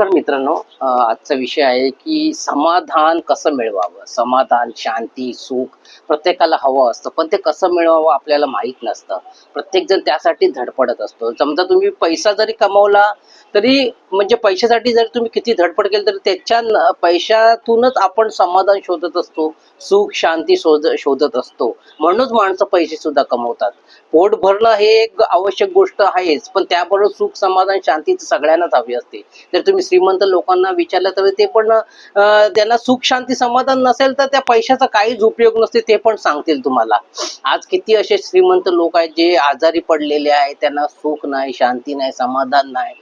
नमस्कार मित्रांनो. आजचा विषय आहे की समाधान कसं मिळवावं? समाधान शांती सुख प्रत्येकाला हवं असतं पण ते कसं मिळवावं आपल्याला माहीत नसतं. प्रत्येक जण त्यासाठी धडपडत असतो. समजा तुम्ही पैसा जरी कमवला तरी म्हणजे पैशासाठी जरी तुम्ही किती धडपड केली तरी त्याच्या पैशातूनच आपण समाधान शोधत असतो सुख शांती शोध शोधत असतो. म्हणूनच माणसं पैसे सुद्धा कमवतात. पोट भरणं हे एक आवश्यक गोष्ट आहेच पण त्याबरोबर सुख समाधान शांती सगळ्यांनाच हवी असते. तर तुम्ही श्रीमंत लोकांना विचारलं तर ते पण त्यांना सुख शांती समाधान नसेल तर त्या पैशाचा काहीच उपयोग नसते ते पण सांगतील तुम्हाला. आज किती असे श्रीमंत लोक आहेत जे आजारी पडलेले आहेत त्यांना सुख नाही शांती नाही समाधान नाही.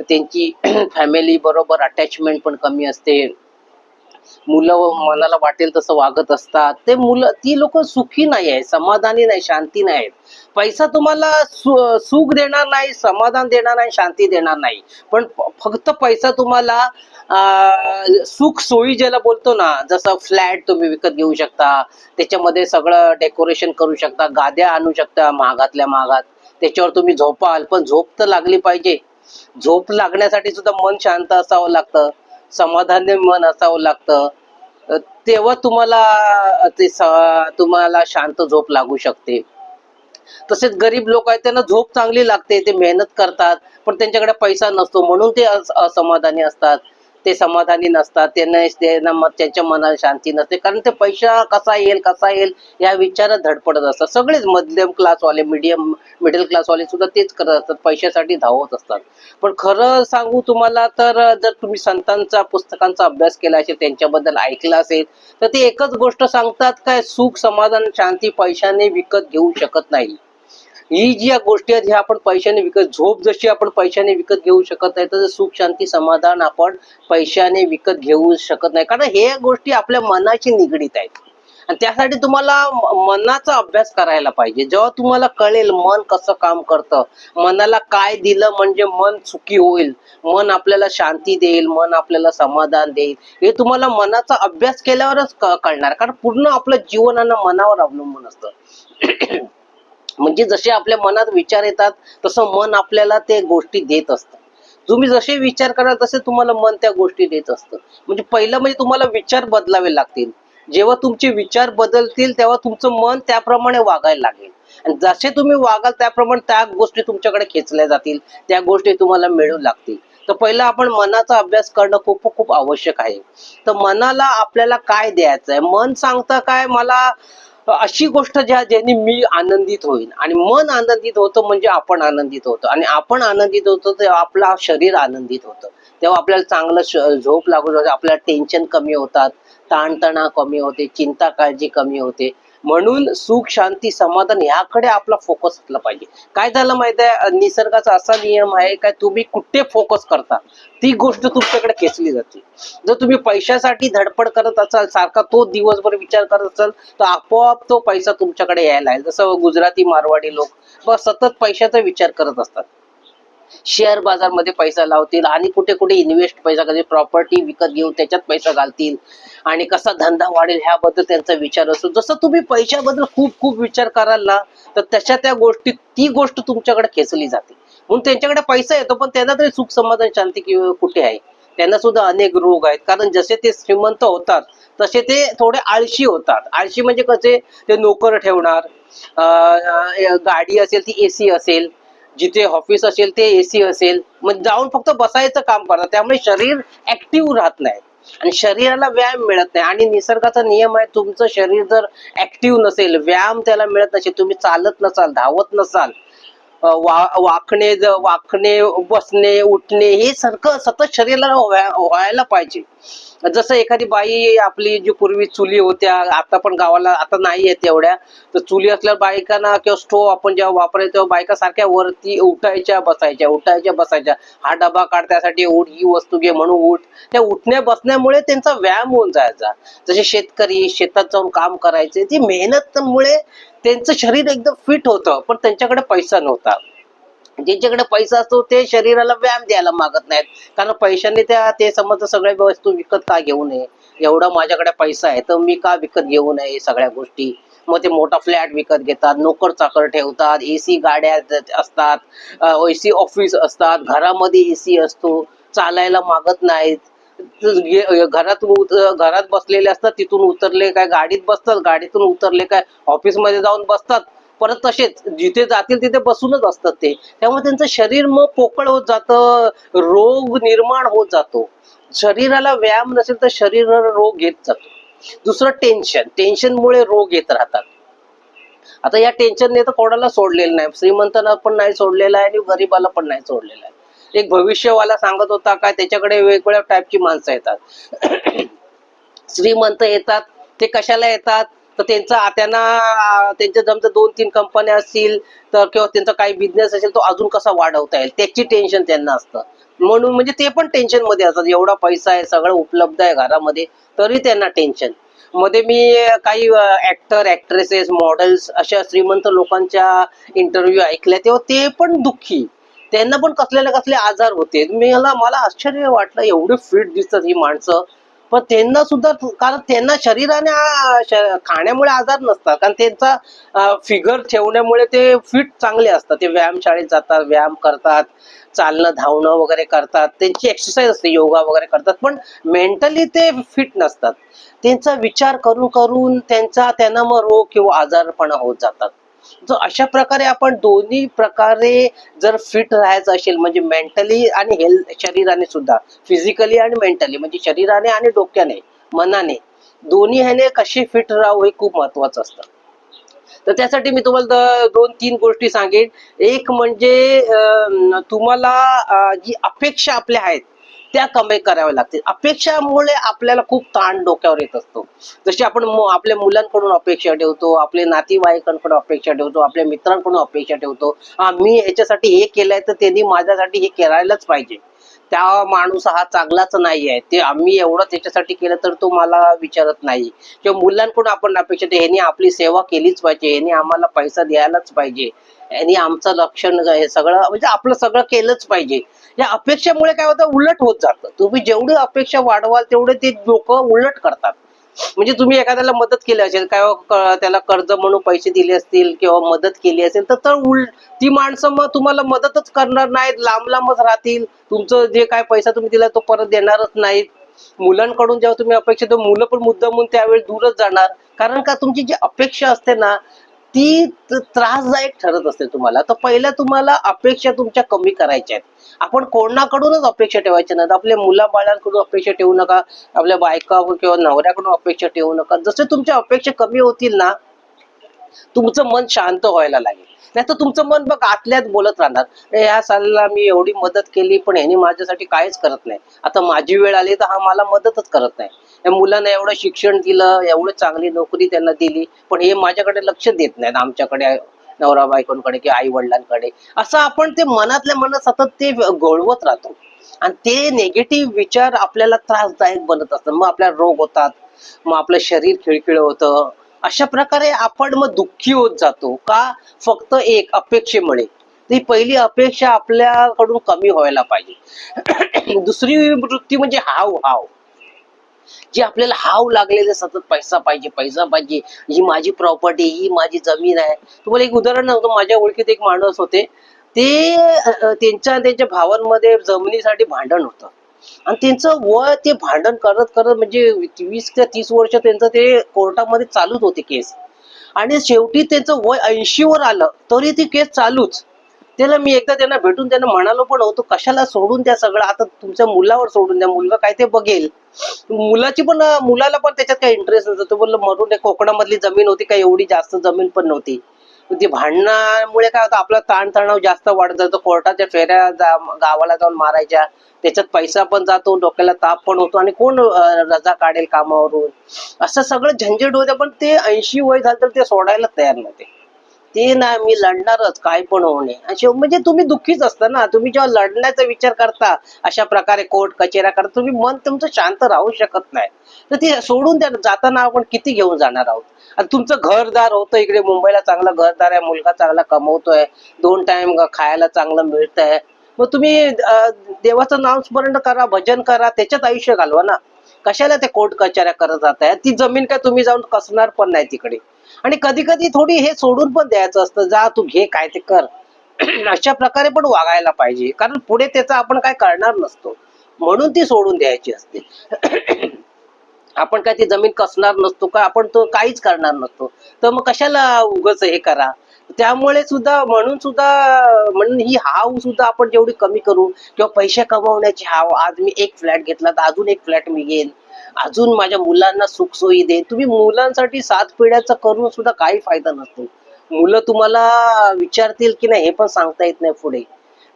त्यांची फॅमिली बरोबर अटॅचमेंट पण कमी असते. मुलं मनाला वाटेल तसं वागत असतात. ते मुलं ती लोक सुखी नाही आहे समाधानी नाही शांती नाही आहेत. पैसा तुम्हाला सु- सुख देणार नाही समाधान देणार नाही शांती देणार नाही. पण फक्त पैसा तुम्हाला सुख सोयी ज्याला बोलतो ना जसं फ्लॅट तुम्ही विकत घेऊ शकता त्याच्यामध्ये सगळं डेकोरेशन करू शकता गाद्या आणू शकता महागातल्या महागात. त्याच्यावर तुम्ही झोपाल पण झोप तर लागली पाहिजे. झोप लागण्यासाठी सुद्धा मन शांत असावं लागतं. समाधानी मन असावं लागतं. तेव्हा तुम्हाला ते तुम्हाला शांत झोप लागू शकते. तसेच गरीब लोक आहेत त्यांना झोप चांगली लागते ते मेहनत करतात पण त्यांच्याकडे पैसा नसतो म्हणून ते असमाधानी असतात. ते समाधानी नसतात त्यांना त्यांना मग त्यांच्या मनाला शांती नसते. कारण ते पैसा कसा येईल कसा येईल या विचारात धडपडत असतात. सगळेच मध्यम क्लासवाले मीडियम मिडल क्लासवाले सुद्धा तेच करत असतात. पैशासाठी धावत असतात. पण खरं सांगू तुम्हाला तर जर तुम्ही संतांचा पुस्तकांचा अभ्यास केला असेल त्यांच्याबद्दल ऐकला असेल तर ते एकच गोष्ट सांगतात काय? सुख समाधान शांती पैशाने विकत घेऊ शकत नाही. ही जी या गोष्टी आहेत ह्या आपण पैशाने विकत झोप जशी आपण पैशाने विकत घेऊ शकत नाही तसं सुख शांती समाधान आपण पैशाने विकत घेऊ शकत नाही. कारण हे गोष्टी आपल्या मनाशी निगडीत आहेत. आणि त्यासाठी तुम्हाला मनाचा अभ्यास करायला पाहिजे. जेव्हा तुम्हाला कळेल मन कसं काम करतं मनाला काय दिलं म्हणजे मन सुखी होईल मन आपल्याला शांती देईल मन आपल्याला समाधान देईल हे तुम्हाला मनाचा अभ्यास केल्यावरच कळणार. कारण पूर्ण आपलं जीवन आणि मनावर अवलंबून असतं. म्हणजे जसे आपल्या मनात विचार येतात तसं मन आपल्याला ते गोष्टी देत असतं. तुम्ही जसे विचार कराल तसे तुम्हाला मन त्या गोष्टी देत असतं. म्हणजे पहिलं म्हणजे तुम्हाला विचार बदलावे लागतील. जेव्हा तुमचे विचार बदलतील तेव्हा तुमचं मन त्याप्रमाणे वागायला लागेल. आणि जसे तुम्ही वागाल त्याप्रमाणे त्या गोष्टी तुमच्याकडे खेचल्या जातील त्या गोष्टी तुम्हाला मिळू लागतील. तर पहिलं आपण मनाचा अभ्यास करणं खूप खूप आवश्यक आहे. तर मनाला आपल्याला काय द्यायचं आहे मन सांगतं काय? मला अशी गोष्ट ज्या ज्याने मी आनंदित होईल आणि मन आनंदित होतं म्हणजे आपण आनंदित होतो. आणि आपण आनंदित होतो तेव्हा आपला शरीर आनंदित होतं. तेव्हा आपल्याला चांगलं झोप लागू आपल्याला टेन्शन कमी होतात. ताणतणाव कमी होते. चिंता काळजी कमी होते. म्हणून सुख शांती समाधान याकडे आपला फोकस असला पाहिजे. काय झालं माहिती आहे निसर्गाचा असा नियम आहे काय तुम्ही कुठे फोकस करता? ती गोष्ट तुमच्याकडे खेचली जाते. जर तुम्ही पैशासाठी धडपड करत असाल सारखा तो दिवसभर विचार करत असाल तर आपोआप तो पैसा तुमच्याकडे यायला आहे जसं गुजराती मारवाडी लोक सतत पैशाचा विचार करत असतात. शेअर बाजारमध्ये पैसा लावतील आणि कुठे कुठे इन्व्हेस्ट पैसा करतील प्रॉपर्टी विकत घेऊन त्याच्यात पैसा घालतील आणि कसा धंदा वाढेल ह्याबद्दल त्यांचा विचार असतो जसं तुम्ही पैशाबद्दल खूप खूप विचार कराल ना तर तशा त्या गोष्टी ती गोष्ट तुमच्याकडे खेचली जाते. म्हणून त्यांच्याकडे पैसा येतो पण त्यांना तरी सुख समाधान शांती कुठे आहे? त्यांना सुद्धा अनेक रोग आहेत. कारण जसे ते श्रीमंत होतात तसे ते थोडे आळशी होतात. आळशी म्हणजे कसे? ते नोकर ठेवणार गाडी असेल ती एसी असेल जिथे ऑफिस असेल ते एसी असेल मग जाऊन फक्त बसायचं काम करतात. त्यामुळे शरीर ऍक्टिव्ह राहत नाही. आणि शरीराला व्यायाम मिळत नाही. आणि निसर्गाचा नियम आहे तुमचं शरीर जर ऍक्टिव्ह नसेल व्यायाम त्याला मिळत नसेल तुम्ही चालत नसाल धावत नसाल वा- वाकणे वाकणे बसणे उठणे हे सारखं सतत शरीराला व्हायला पाहिजे. जसं एखादी बाई आपली जी पूर्वी चुली होत्या आता पण गावाला आता नाही आहेत एवढ्या. तर चुली असल्या बायकांना किंवा स्टोव आपण जेव्हा वापरायचो तेव्हा बायका सारख्या वरती उठायच्या बसायच्या उठायच्या बसायच्या. हा डबा काढ त्यासाठी उठ ही वस्तू घे म्हणून उठ. त्या उठण्या बसण्यामुळे त्यांचा व्यायाम होऊन जायचा. जसे शेतकरी शेतात जाऊन काम करायचे ती मेहनतमुळे त्यांचं शरीर एकदम फिट होतं पण त्यांच्याकडे पैसा नव्हता. ज्यांच्याकडे पैसा असतो ते शरीराला व्यायाम द्यायला मागत नाहीत. कारण पैशाने त्या ते समज सगळ्या वस्तू विकत का घेऊ नये? एवढा माझ्याकडे पैसा आहे तर मी का विकत घेऊ नये सगळ्या गोष्टी? मग ते मोठा फ्लॅट विकत घेतात नोकर चाकर ठेवतात एसी गाड्या असतात एसी ऑफिस असतात घरामध्ये एसी असतो चालायला मागत नाहीत. घरात घरात बसलेले असतात तिथून उतरले काय गाडीत बसतात गाडीतून उतरले काय ऑफिसमध्ये जाऊन बसतात. परत तसेच जिथे जातील तिथे बसूनच असतात ते. त्यामुळे त्यांचं शरीर मग पोकळ होत जातं रोग निर्माण होत जातो. शरीराला व्यायाम नसेल तर शरीर रोग येत जातो. दुसरं टेन्शन टेन्शनमुळे रोग येत राहतात. आता या टेन्शनने तर कोणाला सोडलेलं नाही. श्रीमंतांना पण नाही सोडलेलं आहे आणि गरीबाला पण नाही सोडलेलं आहे. एक भविष्यवाला सांगत होता काय त्याच्याकडे वेगवेगळ्या टाईपची माणसं येतात. श्रीमंत येतात ते कशाला येतात? तर त्यांचा त्यांना त्यांच्या जमतं दोन तीन कंपन्या असतील तर किंवा त्यांचा काही बिझनेस असेल तो अजून कसा वाढवता येईल? त्याची टेन्शन त्यांना असतं. म्हणून म्हणजे ते पण टेन्शनमध्ये असतात. एवढा पैसा आहे सगळं उपलब्ध आहे घरामध्ये तरी त्यांना टेन्शनमध्ये मी काही ऍक्टर ऍक्ट्रेसेस मॉडेल्स अशा श्रीमंत लोकांच्या इंटरव्ह्यू ऐकल्या. तेव्हा ते पण दुःखी. त्यांना पण कसले ना कसले आजार होते. मला मला आश्चर्य वाटलं एवढे फिट दिसतात ही माणसं. पण त्यांना सुद्धा कारण त्यांना शरीराने खाण्यामुळे आजार नसतात. कारण त्यांचा फिगर ठेवण्यामुळे ते फिट चांगले असतात. ते व्यायाम शाळेत जातात व्यायाम करतात चालणं धावणं वगैरे करतात. त्यांची एक्सरसाइज असते योगा वगैरे करतात. पण मेंटली ते फिट नसतात. त्यांचा विचार करून करून त्यांचा त्यांना मग रोग किंवा आजारपणा होत जातात. तर अशा प्रकारे आपण दोन्ही प्रकारे जर फिट राहायचं असेल म्हणजे मेंटली आणि हेल्थ शरीराने सुद्धा. फिजिकली आणि मेंटली म्हणजे शरीराने आणि डोक्याने मनाने. दोन्ही ह्याने कसे फिट राहू हे खूप महत्वाचं असतं. तर त्यासाठी मी तुम्हाला दोन तीन गोष्टी सांगेन. एक म्हणजे तुम्हाला जी अपेक्षा आपल्या आहेत त्या कमी कराव्या लागतील. अपेक्षामुळे आपल्याला खूप ताण डोक्यावर येत असतो. जशी आपण आपल्या मुलांकडून अपेक्षा ठेवतो आपले नातेवाईकांकडून अपेक्षा ठेवतो आपल्या मित्रांकडून अपेक्षा ठेवतो हा मी ह्याच्यासाठी हे केलंय तर त्यांनी माझ्यासाठी हे करायलाच पाहिजे. त्या माणूस हा चांगलाच नाही आहे. ते आम्ही एवढं त्याच्यासाठी केलं तर तो मला विचारत नाही. किंवा मुलांकडून आपण अपेक्षा ठेव- ह्यांनी आपली सेवा केलीच पाहिजे ह्यांनी आम्हाला पैसा द्यायलाच पाहिजे यांनी आमचं लक्षण हे सगळं म्हणजे आपलं सगळं केलंच पाहिजे. या अपेक्षेमुळे काय होतं? उलट होत जातं. तुम्ही जेवढी अपेक्षा वाढवाल तेवढे ते लोक उलट करतात. म्हणजे तुम्ही एखाद्याला मदत केली असेल काय हो, त्याला कर्ज म्हणून पैसे दिले असतील किंवा मदत केली असेल तर तर उल ती माणसं मग तुम्हाला मदतच करणार नाहीत लांब लांबच राहतील. तुमचं जे काय पैसा तुम्ही दिला तो परत देणारच नाहीत. मुलांकडून जेव्हा तुम्ही अपेक्षा तर मुलं पण मुद्दा म्हणून त्यावेळी दूरच जाणार. कारण का तुमची जी अपेक्षा असते ना ती त्रासदायक ठरत असते तुम्हाला. तर पहिल्या तुम्हाला अपेक्षा तुमच्या कमी करायच्या आहेत. आपण कोणाकडूनच अपेक्षा ठेवायच्या नाहीत आपल्या मुलाबाळांकडून अपेक्षा ठेवू नका. आपल्या बायका किंवा नवऱ्याकडून अपेक्षा ठेवू नका. जसे तुमच्या अपेक्षा कमी होतील ना तुमचं मन शांत व्हायला लागेल. नाही तर तुमचं मन बघ आतल्यात बोलत राहणार. ह्या सालला मी एवढी मदत केली पण ह्याने माझ्यासाठी काहीच करत नाही. आता माझी वेळ आली तर हा मला मदतच करत नाही. या मुलांना एवढं शिक्षण दिलं एवढं चांगली नोकरी त्यांना दिली पण हे माझ्याकडे लक्ष देत नाहीत आमच्याकडे नवरा बायकोंकडे किंवा आई वडिलांकडे असं आपण ते मनातल्या मनात सतत ते गोळवत राहतो. आणि ते नेगेटिव्ह विचार आपल्याला त्रासदायक बनत असतात. मग आपल्याला रोग होतात मग आपलं शरीर खिळखिळ होतं. अशा प्रकारे आपण मग दुःखी होत जातो. का? फक्त एक अपेक्षेमुळे. ती पहिली अपेक्षा आपल्याकडून कमी व्हायला पाहिजे. दुसरी वृत्ती म्हणजे हाव हाव जे आपल्याला हाव लागलेले सतत पैसा पाहिजे पैसा पाहिजे ही माझी प्रॉपर्टी ही माझी जमीन आहे. तुम्हाला एक उदाहरण सांगतो माझ्या ओळखीत एक माणूस होते. ते त्यांच्या त्यांच्या भावांमध्ये जमिनीसाठी भांडण होतं. आणि त्यांचं वय ते भांडण करत करत म्हणजे वीस ते तीस वर्ष त्यांचं ते कोर्टामध्ये चालूच होते केस. आणि शेवटी त्यांचं वय ऐंशी वर आलं तरी ती केस चालूच. त्याला मी एकदा त्यांना भेटून त्यांना म्हणालो पण होतो कशाला सोडून द्या सगळं? आता तुमच्या मुलावर सोडून द्या. मुलगा काय ते बघेल. मुलाची पण मुलाला पण त्याच्यात काही इंटरेस्ट नव्हतं तो बोललो मरून कोकणामधली जमीन होती काही एवढी जास्त जमीन पण नव्हती. ती भांडणामुळे काय होतं आपला ताणतणाव जास्त वाढत जातो. कोर्टाच्या फेऱ्या जा- गावाला जाऊन मारायच्या. त्याच्यात पैसा पण जातो डोक्याला ताप पण होतो आणि कोण रजा काढेल कामावरून? असं सगळं झंझट होतं पण ते ऐंशी वय झालं तर ते सोडायला तयार नव्हते. ते ना मी लढणारच काय पण होऊ नये. असे म्हणजे तुम्ही दुःखीच असता ना. तुम्ही जेव्हा लढण्याचा विचार करता अशा प्रकारे कोर्ट कचेऱ्या करता तुम्ही मन तुमचं शांत राहू शकत नाही. तर ते सोडून द्या. जाताना आपण किती घेऊन जाणार आहोत? आणि तुमचं घरदार होतं इकडे मुंबईला चांगलं घरदार आहे मुलगा चांगला कमवतोय दोन टाइम खायला चांगलं मिळतंय. मग तुम्ही देवाचं नाम स्मरण करा भजन करा त्याच्यात आयुष्य घालवा ना. कशाला ते कोर्ट कचऱ्या करत जात आहे ती जमीन काय तुम्ही जाऊन कसणार पण नाही तिकडे. आणि कधी कधी थोडी हे सोडून पण द्यायचं असतं. जा तू घे काय ते कर. अशा प्रकारे पण वागायला पाहिजे. कारण पुढे त्याचा आपण काय करणार नसतो. म्हणून ती सोडून द्यायची असते. आपण काय ती जमीन कसणार नसतो का? आपण तो काहीच करणार नसतो. तर मग कशाला उगच हे करा? त्यामुळे सुद्धा म्हणून सुद्धा म्हणून ही हाव सुद्धा आपण जेवढी कमी करू किंवा पैसे कमवण्याची हाव आज मी एक फ्लॅट घेतला तर अजून एक फ्लॅट मी घेईन. अजून माझ्या मुलांना सुखसोयी देईन तुम्ही मुलांसाठी सात पिढ्याचं करून सुद्धा काही फायदा नसतो. मुलं तुम्हाला विचारतील की नाही हे पण सांगता येत नाही पुढे.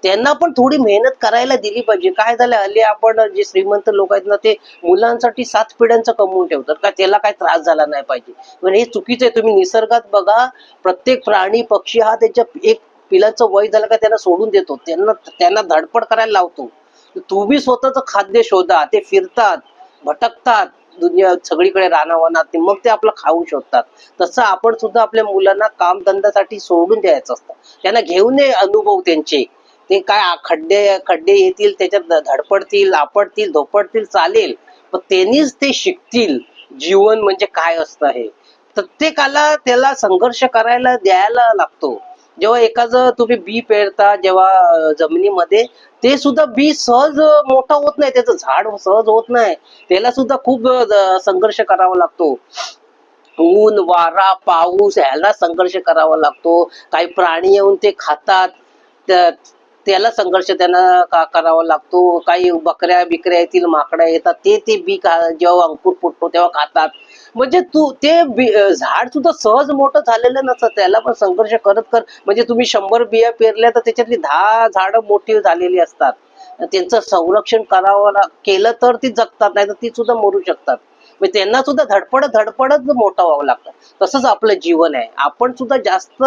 त्यांना पण थोडी मेहनत करायला दिली पाहिजे. काय झालं हल्ली आपण जे श्रीमंत लोक आहेत ना ते मुलांसाठी सात पिढ्यांचं कमवून ठेवतात का? त्याला काय त्रास झाला नाही पाहिजे. पण हे चुकीचं आहे. तुम्ही निसर्गात बघा प्रत्येक प्राणी पक्षी हा त्याच्या एक पिलाचं वय झालं का त्यांना सोडून देतो. त्यांना त्यांना धडपड करायला लावतो. तुम्ही स्वतःच खाद्य शोधा ते फिरतात. भटकतात. दुनिया सगळीकडे रानावनात ते मग ते आपलं खाऊ शोधतात. तसं आपण सुद्धा आपल्या मुलांना कामधंद्यासाठी सोडून द्यायचं असतं. त्यांना घेऊन ये अनुभव त्यांचे. ते काय खड्डे खड्डे येतील त्याच्यात धडपडतील आपडतील धोपडतील चालेल. पण त्यांनीच ते शिकतील. जीवन म्हणजे काय असतं हे? प्रत्येकाला त्याला संघर्ष करायला द्यायला लागतो. जेव्हा एखादं तुम्ही बी पेरता जेव्हा जमिनीमध्ये ते सुद्धा बी सहज मोठा होत नाही. त्याचं झाड सहज होत नाही. त्याला सुद्धा खूप संघर्ष करावा लागतो. ऊन वारा पाऊस ह्याला संघर्ष करावा लागतो. काही प्राणी येऊन ते खातात. त्याला संघर्ष त्यांना का करावा लागतो? काही बकऱ्या बिकऱ्या येतील माकड्या येतात. ते ते बी खा जेव्हा अंकुर फुटतो तेव्हा खातात. म्हणजे तू ते झाड सुद्धा सहज मोठं झालेलं नसतं. त्याला पण संघर्ष करत कर. म्हणजे तुम्ही शंभर बिया पेरल्या तर त्याच्यातली दहा झाडं मोठी झालेली असतात. त्यांचं संरक्षण करावं केलं तर ती जगतात नाही तर ती सुद्धा मरू शकतात. म्हणजे त्यांना सुद्धा धडपडत धडपडत मोठं व्हावं लागतं. तसंच आपलं जीवन आहे. आपण सुद्धा जास्त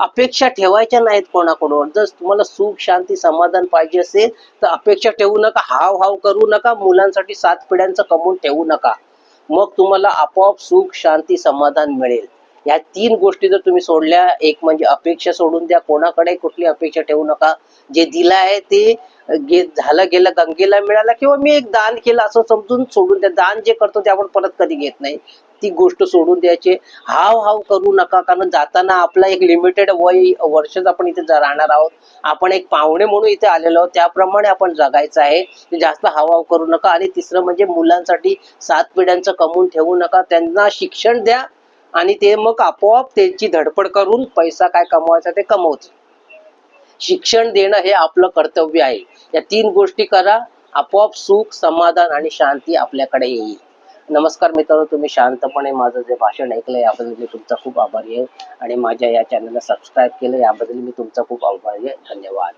अपेक्षा ठेवायच्या नाहीत कोणाकडून. जर तुम्हाला सुख शांती समाधान पाहिजे असेल तर अपेक्षा ठेवू नका हाव हाव करू नका मुलांसाठी सात पिढ्यांचं कमवून ठेवू नका. मग तुम्हाला आपोआप सुख शांती समाधान मिळेल. या तीन गोष्टी जर तुम्ही सोडल्या एक म्हणजे अपेक्षा सोडून द्या कोणाकडे कुठली अपेक्षा ठेवू नका. जे दिलं आहे ते गे झालं गेलं गंगेला मिळालं किंवा मी एक दान केलं असं समजून सोडून द्या. दान जे करतो ते आपण परत कधी घेत नाही. ती गोष्ट सोडून द्यायची. हाव हाव करू नका कारण जाताना आपला एक लिमिटेड वय वर्षच आपण इथे राहणार आहोत. आपण एक पाहुणे म्हणून इथे आलेलो आहोत. त्याप्रमाणे आपण जगायचं आहे. जास्त हाव हाव करू नका. आणि तिसरं म्हणजे मुलांसाठी सात पिढ्यांचं कमवून ठेवू नका. त्यांना शिक्षण द्या. आणि ते मग आपोआप त्यांची धडपड करून पैसा काय कमवायचा ते कमवत शिक्षण देणं हे आपलं कर्तव्य आहे. या तीन गोष्टी करा आपोआप सुख समाधान आणि शांती आपल्याकडे येईल. नमस्कार मित्रांनो तुम्ही शांतपणे माझं जे भाषण ऐकलं याबद्दल मी तुमचा खूप आभारी आहे आणि माझ्या या चॅनलला सबस्क्राईब केलं याबद्दल मी तुमचा खूप आभारी आहे. धन्यवाद.